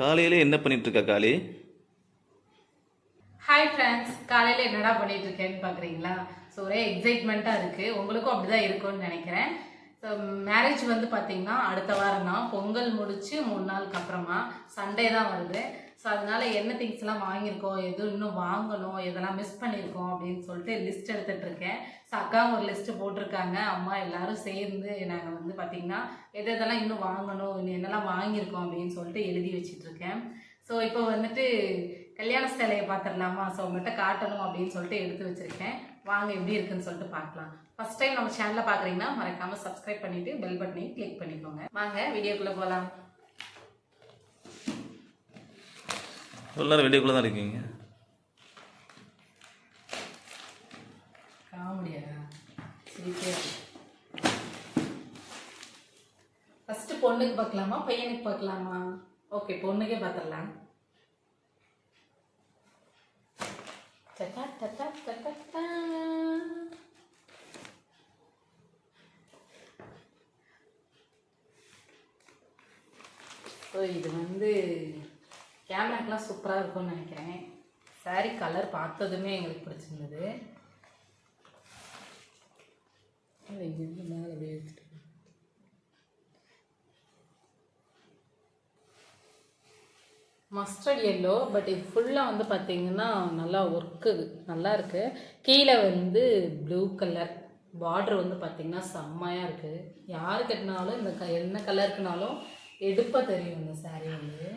காலையில் என்ன பண்ணிட்டு இருக்கா காளி? ஹாய் ஃப்ரெண்ட்ஸ் காலையில் என்னடா பண்ணிட்டு இருக்கேன்னு பார்க்குறீங்களா ஸோ ஒரே எக்ஸைட்மெண்ட்டாக இருக்குது உங்களுக்கும் அப்படிதான் இருக்கும்னு நினைக்கிறேன். ஸோ மேரேஜ் வந்து பார்த்தீங்கன்னா அடுத்த வாரம் தான். பொங்கல் முடிச்சு மூணு நாளுக்கு அப்புறமா சண்டே தான் வருது. ஸோ அதனால என்ன திங்ஸ் எல்லாம் வாங்கியிருக்கோம் எதுவும் இன்னும் வாங்கணும் எதெல்லாம் மிஸ் பண்ணியிருக்கோம் அப்படின்னு சொல்லிட்டு லிஸ்ட் எடுத்துட்டு இருக்கேன். ஸோ அக்காவும் ஒரு லிஸ்ட்டு போட்டிருக்காங்க. அம்மா எல்லாரும் சேர்ந்து நாங்கள் வந்து பார்த்தீங்கன்னா எது எதெல்லாம் இன்னும் வாங்கணும் இன்னும் என்னெல்லாம் வாங்கியிருக்கோம் அப்படின்னு சொல்லிட்டு எழுதி வச்சிட்டு இருக்கேன். ஸோ இப்போ வந்துட்டு கல்யாண சேலையை பார்த்துடலாமா ஸோ உங்கள்கிட்ட காட்டணும் அப்படின்னு சொல்லிட்டு எடுத்து வச்சுருக்கேன். வாங்க எப்படி இருக்குன்னு சொல்லிட்டு பார்க்கலாம் ஃபஸ்ட் டைம் நம்ம சேனலில் பார்க்குறீங்கன்னா மறக்காமல் சப்ஸ்கிரைப் பண்ணிவிட்டு பெல் பட்டனையும் கிளிக் பண்ணிக்கோங்க. வாங்க வீடியோக்குள்ளே போகலாம் எல்லாரும் வீடியோக்குள்ளே தான் இருக்கீங்க. காமெடியா? ஃபர்ஸ்ட் பொண்ணுக்கு பார்க்கலாமா? பையனுக்கு பார்க்கலாமா? ஓகே பொண்ணுக்கே பார்த்துடலாம். Ta-ta, ta-ta, ta-ta. ஸோ இது வந்து கேமராக்கெலாம் சூப்பராக இருக்கும்னு நினைக்கிறேன். Saree கலர் பார்த்ததுமே எங்களுக்கு பிடிச்சிருந்தது. மேலே அப்படியே எடுத்துட்டு வா. மஸ்டர்ட் எல்லோ பட் இது ஃபுல்லாக வந்து பார்த்தீங்கன்னா நல்லா ஒர்க்கு நல்லா இருக்கு. கீழே வந்து ப்ளூ கலர் பார்டர் வந்து பார்த்தீங்கன்னா செம்மையாக இருக்குது யார் கட்டினாலும் இந்த க என்ன கலருக்குனாலும் எடுப்பாக தெரியும் இந்த saree வந்து.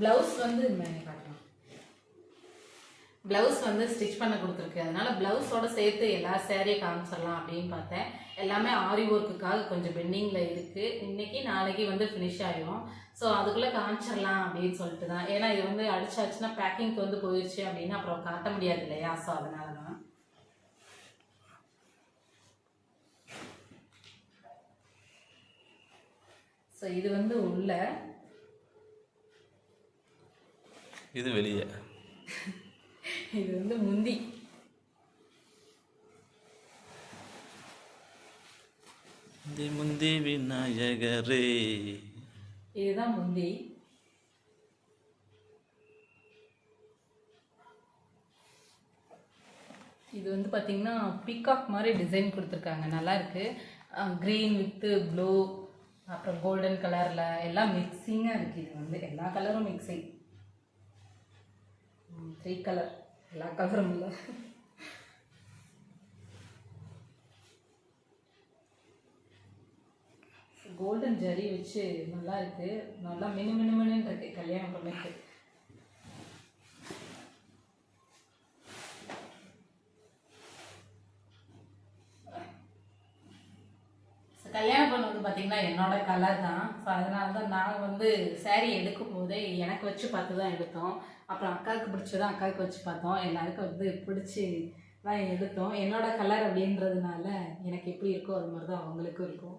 ப்ளவுஸ் வந்து மேலே காட்டலாம். ப்ளவுஸ் வந்து ஸ்டிச் பண்ண கொடுத்துருக்கு. அதனால ப்ளவுஸோட சேர்த்து எல்லா சேரீயும் காமிச்சிடலாம் அப்படின்னு பார்த்தேன். எல்லாமே ஆரி ஒர்க்குக்காக கொஞ்சம் பெண்டிங்கில் இருக்குது இன்றைக்கி நாளைக்கு வந்து ஃபினிஷ் ஆகிடும் ஸோ அதுக்குள்ளே காமிச்சிடலாம் அப்படின்னு சொல்லிட்டு தான். ஏன்னா இது வந்து அடிச்சாச்சுன்னா பேக்கிங்க்கு வந்து போயிடுச்சு அப்படின்னா அப்புறம் காட்ட முடியாது இல்லையா? ஸோ அதனால தான். ஸோ இது வந்து உள்ள இது வெளியே. இது வந்து முந்தி. முந்தி முந்தி விநாயகரே. இதுதான் முந்தி. இது வந்து பார்த்தீங்கன்னா பீகாக் மாதிரி டிசைன் கொடுத்துருக்காங்க. நல்லா இருக்கு. க்ரீன் வித்து ப்ளூ அப்புறம் கோல்டன் கலரில் எல்லாம் மிக்சிங்காக இருக்குது இது வந்து எல்லா கலரும் மிக்சிங் த்ரீ கலர். எல்லா கலரும் இல்லை. கோல்டன் ஜரி வச்சு நல்லா இருக்கு. நல்லா மினு மினு இருக்கு. கல்யாணம் பண்ணிட்டு. கல்யாணம் பண்ணது வந்து பார்த்தீங்கன்னா என்னோட கலர் தான். ஸோ அதனால தான் நாங்கள் வந்து சேரீ எடுக்கும் போதே எனக்கு வச்சு பார்த்து தான் எடுத்தோம். அப்புறம் அக்காவுக்கு பிடிச்சதான் அக்காவுக்கு வச்சு பார்த்தோம். எல்லாருக்கும் வந்து பிடிச்சி தான் எடுத்தோம். என்னோட கலர் அப்படின்றதுனால எனக்கு எப்படி இருக்கோ அது மாதிரி தான் அவங்களுக்கும் இருக்கும்.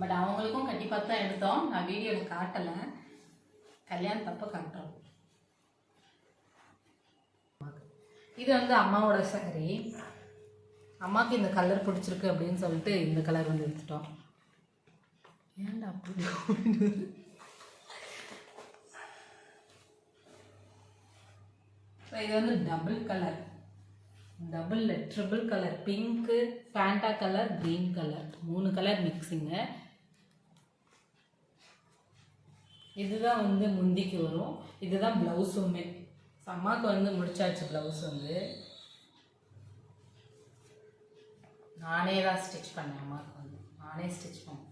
பட் அவங்களுக்கும் கண்டிப்பாக தான் எடுத்தோம். நான் வீடியோவில் காட்டலை. கல்யாணத்தப்போ காட்டுறோம். இது வந்து அம்மாவோட saree அம்மாவுக்கு இந்த கலர் பிடிச்சிருக்கு அப்படின்னு சொல்லிட்டு இந்த கலர் வந்து எடுத்துட்டோம். ஏன்டா அப்படி இது வந்து double colour double triple colour pink Fanta colour green colour மூணு கலர் மிக்ஸிங்கு இதுதான் வந்து முந்திக்கு வரும். இதுதான் ப்ளவுஸுமே அம்மாவுக்கு வந்து முடிச்சாச்சு ப்ளவுஸ் வந்து. நானே தான் ஸ்டிச் பண்ணேன் அம்மாவுக்கு வந்து. நானே ஸ்டிச் பண்ணேன்.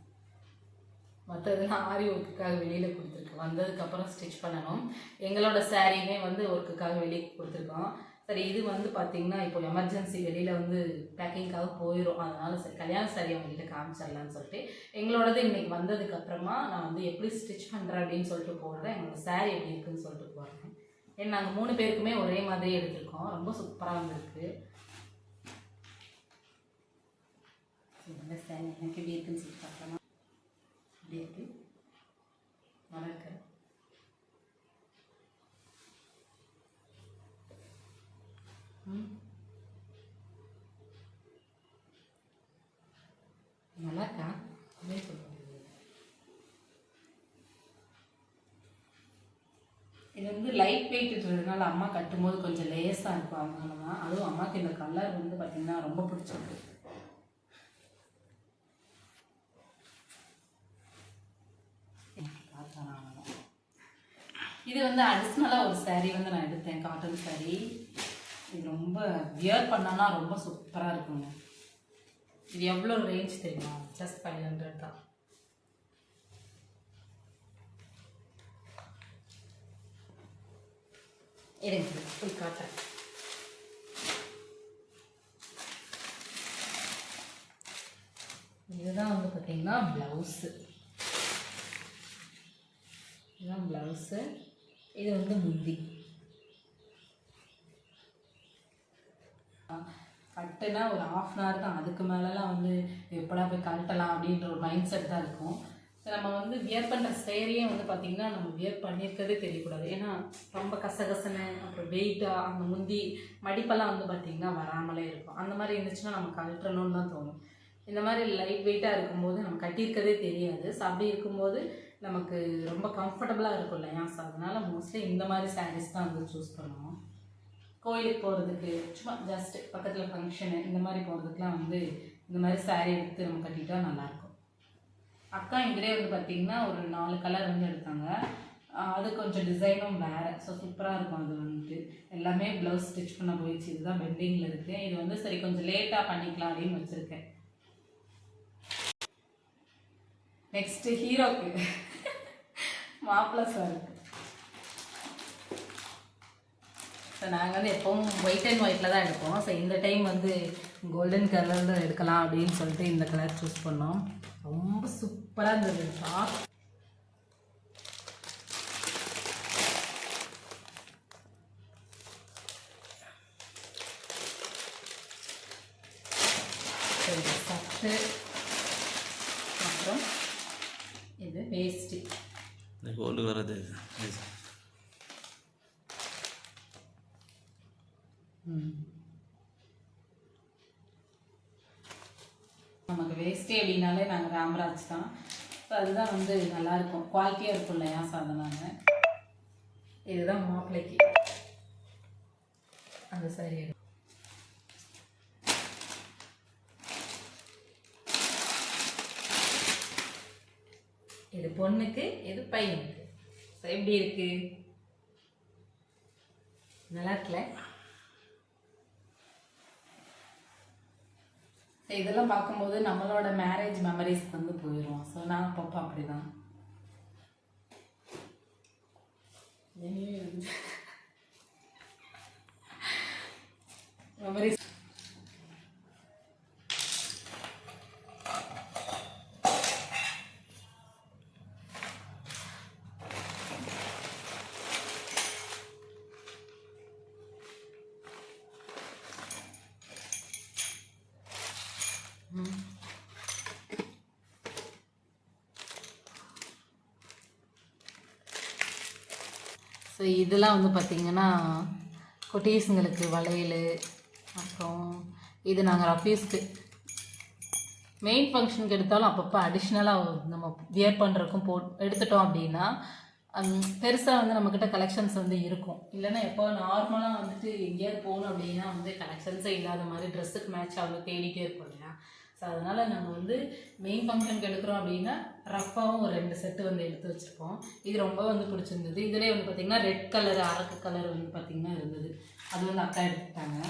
மற்றதெல்லாம் ஆரி ஒர்க்குக்காக வெளியில் கொடுத்துருக்கு. வந்ததுக்கப்புறம் ஸ்டிச் பண்ணணும். எங்களோட சாரீமே வந்து ஒர்க்குக்காக வெளியே கொடுத்துருக்கோம். சரி இது வந்து பார்த்திங்கன்னா இப்போ எமர்ஜென்சி வெளியில் வந்து பேக்கிங்காக போயிடும் அதனால் சரி கல்யாண சாரி அவங்ககிட்ட காமிச்சிடலான்னு சொல்லிட்டு எங்களோடது இன்றைக்கி வந்ததுக்கப்புறமா நான் வந்து எப்படி ஸ்டிச் பண்ணுறேன் அப்படின்னு சொல்லிட்டு போடுறேன் எங்களோட சாரி எப்படி இருக்குன்னு சொல்லிட்டு போடுறேன் ஏன்னா நாங்கள் மூணு பேருக்குமே ஒரே மாதிரி எடுத்திருக்கோம். ரொம்ப சூப்பராக இருந்திருக்கு சாரி எனக்கு எப்படி இருக்குன்னு சொல்லிட்டு பார்க்கலாம் எப்படி இருக்கு நல்லா இருக்கு ம் இது வந்து லைட் வெயிட்ன்றதுனால அம்மா கட்டும்போது கொஞ்சம் லேஸாக இருக்கும். அதனால தான் அதுவும் அம்மாவுக்கு இந்த கலர் வந்து பார்த்திங்கன்னா ரொம்ப பிடிச்சிருக்கு. இது வந்து அடிஷ்னலாக ஒரு சாரீ வந்து நான் எடுத்தேன் காட்டன் saree. இது ரொம்ப வியர் பண்ணனா ரொம்ப சூப்பராக இருக்குங்க. இது எவ்வளோ ரேஞ்ச் தெரியுமா? ஜஸ்ட் ஃபைவ் ஹண்ட்ரட் தான். இருங்க போய் காட்டுறேன் இதுதான் வந்து பார்த்தீங்கன்னா ப்ளவுஸு இதுதான் ப்ளவுஸு இது வந்து முந்தி கட்டுனா ஒரு ஆஃப் அன் ஹவர் தான். அதுக்கு மேலெலாம் வந்து எப்படா போய் கழட்டலாம் அப்படின்ற ஒரு மைண்ட் செட் தான் இருக்கும். நம்ம வந்து வியர் பண்ணுற சேரையே வந்து பார்த்திங்கன்னா நம்ம வியர் பண்ணியிருக்கதே தெரியக்கூடாது. ஏன்னா ரொம்ப கசகசனை அப்புறம் வெயிட்டாக அந்த முந்தி மடிப்பெல்லாம் வந்து பார்த்திங்கன்னா வராமலே இருக்கும். அந்த மாதிரி இருந்துச்சுன்னா நம்ம கழட்டணும்னு தான் தோணும். இந்த மாதிரி லைட் வெயிட்டாக இருக்கும்போது நம்ம கட்டியிருக்கதே தெரியாது. ஸோ அப்படி இருக்கும்போது நமக்கு ரொம்ப கம்ஃபர்டபுளாக இருக்கும் இல்லையா? ஸோ அதனால் மோஸ்ட்லி இந்த மாதிரி சாரீஸ் தான் வந்து சூஸ் பண்ணுவோம். கோயிலுக்கு போகிறதுக்கு சும்மா ஜஸ்ட் பக்கத்தில் ஃபங்க்ஷனு இந்த மாதிரி போகிறதுக்குலாம் வந்து இந்த மாதிரி சாரீ எடுத்து நம்ம கட்டிட்டா நல்லாயிருக்கும் அக்கா இதிலே வந்து பார்த்திங்கன்னா ஒரு நாலு கலர் வந்து எடுத்தாங்க. அது கொஞ்சம் டிசைனும் வேறு. ஸோ சூப்பராக இருக்கும் அது வந்துட்டு. எல்லாமே ப்ளவுஸ் ஸ்டிச் பண்ண போயிடுச்சு. இதுதான் பெண்டிங்கில் இருக்குது இது வந்து சரி கொஞ்சம் லேட்டாக பண்ணிக்கலாம் அப்படின்னு வச்சுருக்கேன். நெக்ஸ்ட்டு ஹீரோக்கு மாப்பிள்ளை சாருக்கு ஸோ நாங்கள் வந்து எப்பவும் ஒயிட் அண்ட் ஒயிட்டில் தான் எடுப்போம். ஸோ இந்த டைம் வந்து கோல்டன் கலரில் எடுக்கலாம் அப்படின்னு சொல்லிட்டு இந்த கலர் சூஸ் பண்ணோம். ரொம்ப சூப்பராக இருந்தது. டாப் சட்டு அப்புறம் இது வேஸ்ட்டு இந்த கோல்டு வர்றது நமக்கு அப்படின்னாலே நாங்கள் ராமராஜ் தான். ஸோ அதுதான் வந்து நல்லாயிருக்கும் குவாலிட்டியாக இருக்கும் இல்லையா ஸோ அதனால். இதுதான் மாப்பிள்ளைக்கு அந்த சரி இது பொண்ணுக்கு இது பையனுக்கு. ஸோ எப்படி இருக்கு? நல்லா இருக்குல்ல ஸோ இதெல்லாம் பார்க்கும்போது நம்மளோட மேரேஜ் மெமரிஸ் வந்து போயிடும் ஸோ நான் பாப்பா அப்படிதான். மெமரிஸ் ஸோ இதெல்லாம் வந்து பார்த்திங்கன்னா குட்டீஸுங்களுக்கு வளையல் அப்புறம் இது நாங்கள் ரஃபீஸ்க்கு மெயின் ஃபங்க்ஷனுக்கு எடுத்தாலும் அப்பப்போ அடிஷ்னலாக நம்ம வியர் பண்ணுறதுக்கும் போ எடுத்துட்டோம் அப்படின்னா பெருசாக வந்து நம்மக்கிட்ட கலெக்ஷன்ஸ் வந்து இருக்கும். இல்லைன்னா எப்போ நார்மலாக வந்துட்டு எங்கேயாவது போகணும் அப்படின்னா வந்து கலெக்ஷன்ஸே இல்லாத மாதிரி ட்ரெஸ்ஸுக்கு மேட்ச் ஆகும் தேடிட்டே இருப்போம் இல்லையா? ஸோ அதனால் நாங்கள் வந்து மெயின் ஃபங்க்ஷனுக்கு எடுக்கிறோம் அப்படின்னா ரஃப்பாகவும் ஒரு ரெண்டு செட்டு வந்து எடுத்து வச்சுருப்போம். இது ரொம்ப வந்து பிடிச்சிருந்தது. இதிலே வந்து பார்த்திங்கன்னா ரெட் கலர் அரக்கு கலர் வந்து பார்த்திங்கன்னா இருந்தது. அது வந்து அக்கா எடுத்துட்டாங்க.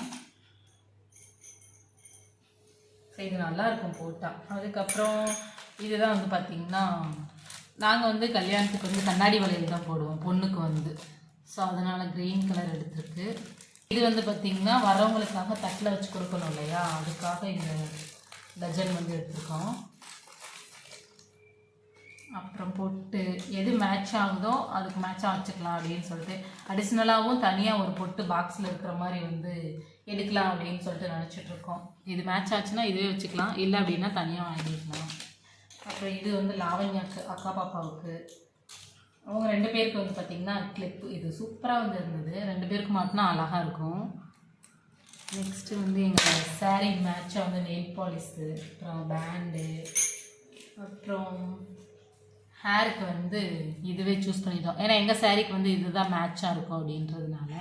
ஸோ இது நல்லா இருக்கும் போட்டால் அதுக்கப்புறம் இதுதான் வந்து பார்த்திங்கன்னா நாங்கள் வந்து கல்யாணத்துக்கு வந்து கண்ணாடி வளையல் தான் போடுவோம் பொண்ணுக்கு வந்து. ஸோ அதனால் க்ரீன் கலர் எடுத்திருக்கு. இது வந்து பார்த்திங்கன்னா வரவங்களுக்காக தட்டில் வச்சு கொடுக்கணும் இல்லையா? அதுக்காக இந்த டஜன் வந்து எடுத்திருக்கோம். அப்புறம் பொட்டு எது மேட்ச் ஆகுதோ அதுக்கு மேட்சாக வச்சுக்கலாம் அப்படின்னு சொல்லிட்டு அடிஷ்னலாகவும் தனியாக ஒரு பொட்டு பாக்ஸில் இருக்கிற மாதிரி வந்து எடுக்கலாம் அப்படின்னு சொல்லிட்டு நினச்சிட்ருக்கோம் இது மேட்ச் ஆச்சுன்னா இதுவே வச்சுக்கலாம். இல்லை அப்படின்னா தனியாக வாங்கிக்கலாம் அப்புறம் இது வந்து லாவண்யாக்கு அக்கா பாப்பாவுக்கு. அவங்க ரெண்டு பேருக்கு வந்து பார்த்திங்கன்னா கிளிப்பு இது சூப்பராக வந்து இருந்தது. ரெண்டு பேருக்கு மாட்டினா அழகாக இருக்கும். நெக்ஸ்ட்டு வந்து எங்கள் saree மேட்சாக வந்து நெயில் பாலிஸு அப்புறம் பேண்டு அப்புறம் ஹேருக்கு வந்து இதுவே சூஸ் பண்ணிட்டோம். ஏன்னா எங்கள் சாரீக்கு வந்து இதுதான் மேட்சாக இருக்கும் அப்படின்றதுனால.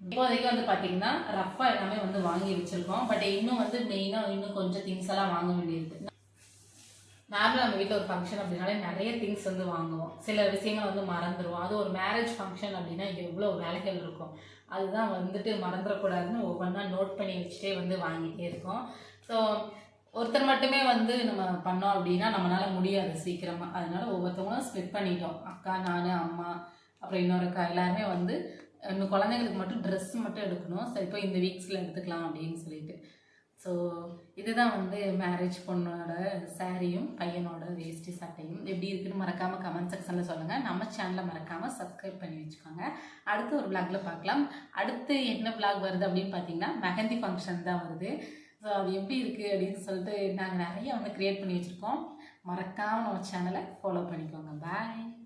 இப்போதைக்கு வந்து பார்த்தீங்கன்னா ரஃபாக எல்லாமே வந்து வாங்கி வச்சுருக்கோம். பட் இன்னும் வந்து மெயினாக இன்னும் கொஞ்சம் திங்ஸ் எல்லாம் வாங்க வேண்டியது நார்மலாக நம்ம வீட்டில் ஒரு ஃபங்க்ஷன் அப்படின்னாலே நிறைய திங்ஸ் வந்து வாங்குவோம். சில விஷயங்கள் வந்து மறந்துடுவோம் அது ஒரு மேரேஜ் ஃபங்க்ஷன் அப்படின்னா எவ்வளோ வேலைகள் இருக்கும். அதுதான் வந்துட்டு மறந்துடக்கூடாதுன்னு ஒவ்வொன்றா நோட் பண்ணி வச்சுட்டே வந்து வாங்கிட்டே இருக்கோம். ஸோ ஒருத்தர் மட்டுமே வந்து நம்ம பண்ணோம் அப்படின்னா நம்மளால முடியாது சீக்கிரமாக அதனால ஒவ்வொருத்தவங்களும் ஸ்ப்ளிட் பண்ணிட்டோம். அக்கா நான் அம்மா அப்புறம் இன்னொரு அக்கா எல்லாருமே வந்து இன்னும் குழந்தைங்களுக்கு மட்டும் ட்ரெஸ் மட்டும் எடுக்கணும். சரி இப்போ இந்த வீக்ஸில் எடுத்துக்கலாம் அப்படின்னு சொல்லிட்டு. ஸோ இதுதான் வந்து மேரேஜ் பொண்ணோட சாரியும் பையனோட வேஷ்டி சட்டையும். எப்படி இருக்குன்னு மறக்காமல் கமெண்ட் செக்ஷனில் சொல்லுங்கள் நம்ம சேனலை மறக்காமல் சப்ஸ்கிரைப் பண்ணி வச்சுக்கோங்க. அடுத்து ஒரு vlogல பார்க்கலாம். அடுத்து என்ன vlog வருது அப்படின்னு பார்த்தீங்கன்னா மெஹந்தி ஃபங்க்ஷன் தான் வருது. ஸோ அது எப்படி இருக்குது அப்படின்னு சொல்லிட்டு நாங்கள் நிறைய வந்து க்ரியேட் பண்ணி வச்சுருக்கோம். மறக்காமல் நம்ம சேனலை ஃபாலோ பண்ணிக்கோங்க. பாய்